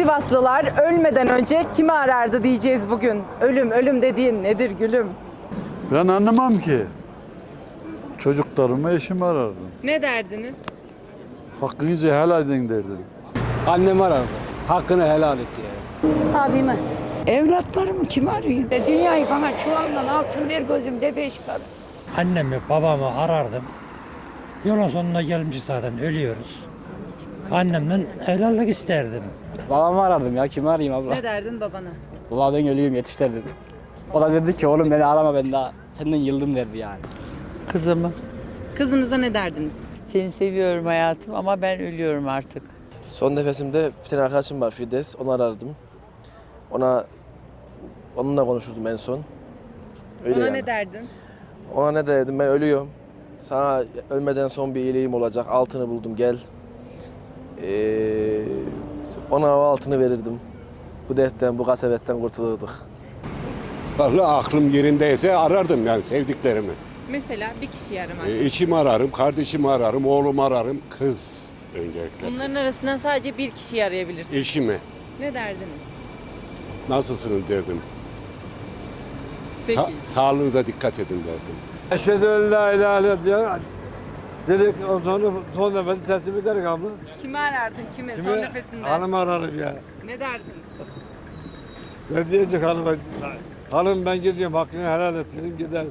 Sivaslılar ölmeden önce kimi arardı diyeceğiz bugün. Ölüm, ölüm dediğin nedir gülüm? Ben anlamam ki. Çocuklarımı eşimi arardım. Ne derdiniz? Hakkınızı helal edin derdim. Annem arardı. Hakkını helal et diye. Abime. Evlatlarımı kim arıyor? E, Dünyayı bana çuvaldan altın ver gözümde beş para. Annemi babamı arardım. Yolun sonuna gelmiş zaten ölüyoruz. Annemden helallik isterdim. Babamı arardım ya. Kimi arayayım abla? Ne derdin babana? Baba ben ölüyüm yetiştirdim. O da dedi ki oğlum beni arama ben daha senden yıldım derdi yani. Kızımı. Kızınıza ne derdiniz? Seni seviyorum hayatım ama ben ölüyorum artık. Son nefesimde bir tane arkadaşım var Fides. Onu arardım. Ona onunla konuşurdum en son. Öyle Ona yani. ne derdin? Ona ne derdim ben ölüyorum. Sana ölmeden son bir iyiliğim olacak. Altını buldum gel. Ona o altını verirdim. Bu dertten, bu kasebetten kurtulurduk. Vallahi aklım yerindeyse arardım yani sevdiklerimi. Mesela bir kişiyi aramak. E, eşimi ararım, kardeşimi ararım, oğlumu ararım, kız öncelikle. Bunların arasından sadece bir kişiyi arayabilirsiniz. Eşimi Ne derdiniz? nasılsınız derdim. Sa- sağlığınıza dikkat edin derdim. Eşhedü en la ilahe illallah dedik sonra son nefesi teslim ederek abla. Kimi arardın? Kimi? Son Kimi? nefesinde. Hanım ararım ya. Ne derdin? Ne diyecek hanıma? Hanım ben gidiyorum hakkını helal et dedim gider.